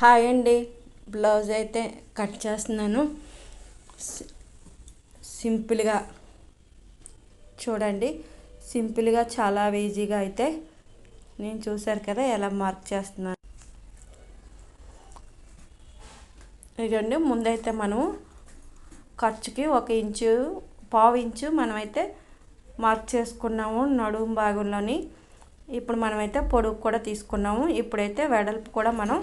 Hi అండి. Blouse అయితే cut చేస్తున్నాను. సింపుల్గా చూడండి. సింపుల్గా చాలా ఈజీగా అయితే నేను చూశారు కదా ఎలా మార్క్ చేస్తున్నాను. ఇదండి ముందైతే మనము ఖర్చుకి ఒక ఇంచు పావు ఇంచు మనమైతే మార్క్ చేసుకున్నాము నడుము భాగంలోని. ఇప్పుడు మనమైతే పొడుగు కూడా తీసుకున్నాము. ఇప్పుడైతే వెడల్పు కూడా మనం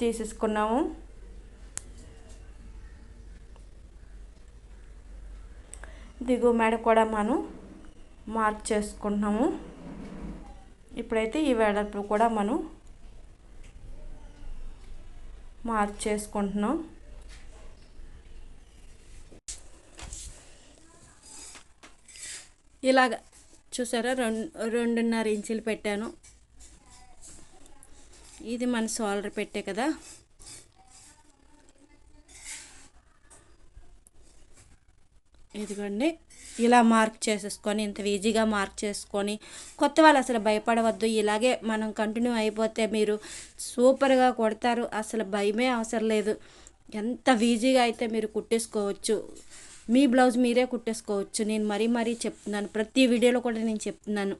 తీసేసుకున్నాము. దిగువ మెడ కూడా మనం మార్క్ చేసుకుంటున్నాము. ఇప్పుడైతే ఈ వెడల్పు కూడా మనం మార్క్ చేసుకుంటున్నాం. ఇలాగ చూసారా? రెండు రెండున్నర ఇంచులు పెట్టాను. ఇది మన సోలర్ పెట్టే కదా. ఇదిగోండి. ఇలా మార్క్ చేసేసుకొని ఇంత ఈజీగా మార్క్ చేసుకొని కొత్త వాళ్ళు అసలు భయపడవద్దు. ఇలాగే మనం కంటిన్యూ అయిపోతే మీరు సూపర్గా కొడతారు. అసలు భయమే అవసరం లేదు. ఎంత ఈజీగా అయితే మీరు కుట్టేసుకోవచ్చు. మీ బ్లౌజ్ మీరే కుట్టేసుకోవచ్చు. నేను మరీ మరీ చెప్తున్నాను. ప్రతి వీడియోలో కూడా నేను చెప్తున్నాను.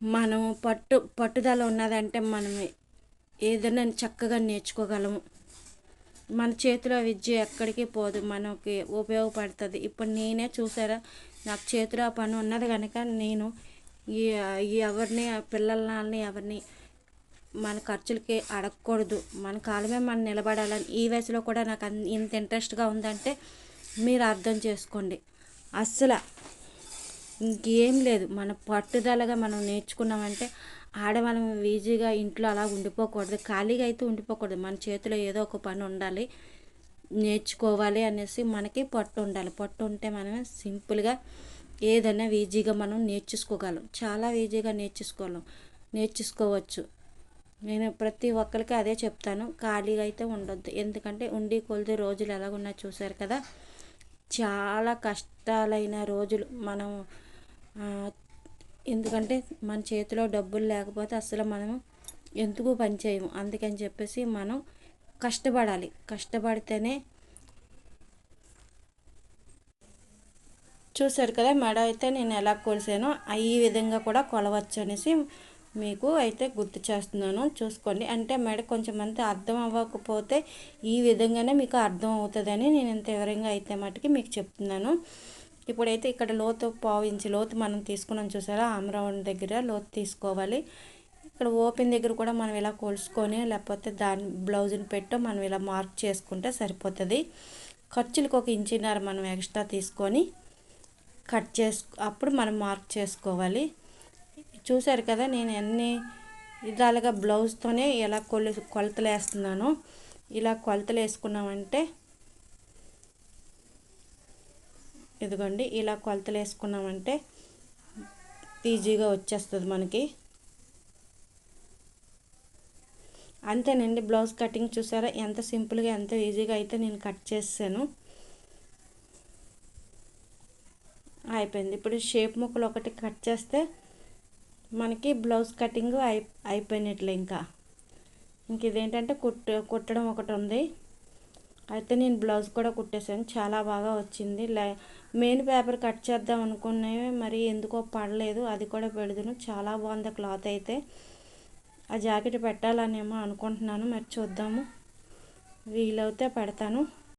మనం పట్టు పట్టుదల ఉన్నదంటే మనం ఏదైనా చక్కగా నేర్చుకోగలము. మన చేతిలో విద్య ఎక్కడికి పోదు మనకి ఉపయోగపడుతుంది. ఇప్పుడు నేనే చూసారా నాకు చేతిలో ఆ పని ఉన్నది కనుక నేను ఈ ఎవరిని పిల్లలని ఎవరిని మన ఖర్చులకి అడగకూడదు. మన కాలమే మనం నిలబడాలని. ఈ వయసులో కూడా నాకు ఇంత ఇంట్రెస్ట్గా ఉందంటే మీరు అర్థం చేసుకోండి. అస్సలు ఇంకేం లేదు. మన పట్టుదలగా మనం నేర్చుకున్నామంటే ఆడవాళ్ళం ఈజీగా ఇంట్లో అలా ఉండిపోకూడదు. ఖాళీగా అయితే ఉండిపోకూడదు. మన చేతిలో ఏదో ఒక పని ఉండాలి. నేర్చుకోవాలి అనేసి మనకి పట్టు ఉండాలి. పట్టు ఉంటే మనం సింపుల్గా ఏదైనా ఈజీగా మనం నేర్చుకోగలం చాలా ఈజీగా నేర్చుకోగలం నేర్చుకోవచ్చు నేను ప్రతి ఒక్కరికి అదే చెప్తాను. ఖాళీగా అయితే ఉండొద్దు. ఎందుకంటే ఉండి కొలిది రోజులు ఎలాగున్నా చూశారు కదా. చాలా కష్టాలైన రోజులు. మనం ఎందుకంటే మన చేతిలో డబ్బులు లేకపోతే అసలు మనము ఎందుకు పని చేయము. అందుకని చెప్పేసి మనం కష్టపడాలి. కష్టపడితేనే చూసారు కదా మెడ అయితే నేను ఎలా కొలిసానో ఈ విధంగా కూడా కొలవచ్చు అనేసి మీకు అయితే గుర్తు చేస్తున్నాను. చూసుకోండి. అంటే మెడ కొంచెం అంత అర్థం అవ్వకపోతే ఈ విధంగానే మీకు అర్థం అవుతుందని నేను ఇంత వివరంగా అయితే మటుకి మీకు చెప్తున్నాను. ఇప్పుడైతే ఇక్కడ లోతు పావు ఇంచు లోతు మనం తీసుకున్నాం చూసారా? ఆమ్రౌండ్ దగ్గర లోతు తీసుకోవాలి. ఇక్కడ ఓపెన్ దగ్గర కూడా మనం ఇలా కొలుసుకొని లేకపోతే దాని బ్లౌజ్ని పెట్టో మనం ఇలా మార్క్ చేసుకుంటే సరిపోతుంది. ఖర్చులకు ఒక ఇంచిన్నర మనం ఎక్స్ట్రా తీసుకొని కట్ చేసు అప్పుడు మనం మార్క్ చేసుకోవాలి. చూశారు కదా నేను ఎన్ని విధాలుగా బ్లౌజ్తోనే ఎలా కొలు కొలతలు వేస్తున్నాను ఇలా కొలతలు వేసుకున్నామంటే ఇదిగోండి ఇలా కొలతలు వేసుకున్నామంటే ఈజీగా వచ్చేస్తుంది మనకి. అంతేనండి బ్లౌజ్ కటింగ్ చూసారా? ఎంత సింపుల్గా ఎంత ఈజీగా అయితే నేను కట్ చేసాను అయిపోయింది. ఇప్పుడు షేప్ ముక్కలు ఒకటి కట్ చేస్తే మనకి బ్లౌజ్ కటింగ్ అయి అయిపోయినట్లే ఇంకా. ఇంక ఇదేంటంటే కుట్ట కుట్టడం ఒకటి ఉంది. అయితే నేను బ్లౌజ్ కూడా కుట్టేసాను చాలా బాగా వచ్చింది. లై మెయిన్ పేపర్ కట్ చేద్దాం అనుకునేవి మరి ఎందుకో పడలేదు. అది కూడా పెడదును. చాలా బాగుంది క్లాత్ అయితే. ఆ జాకెట్ పెట్టాలనేమో అనుకుంటున్నాను. మరి చూద్దాము. వీలైతే పెడతాను.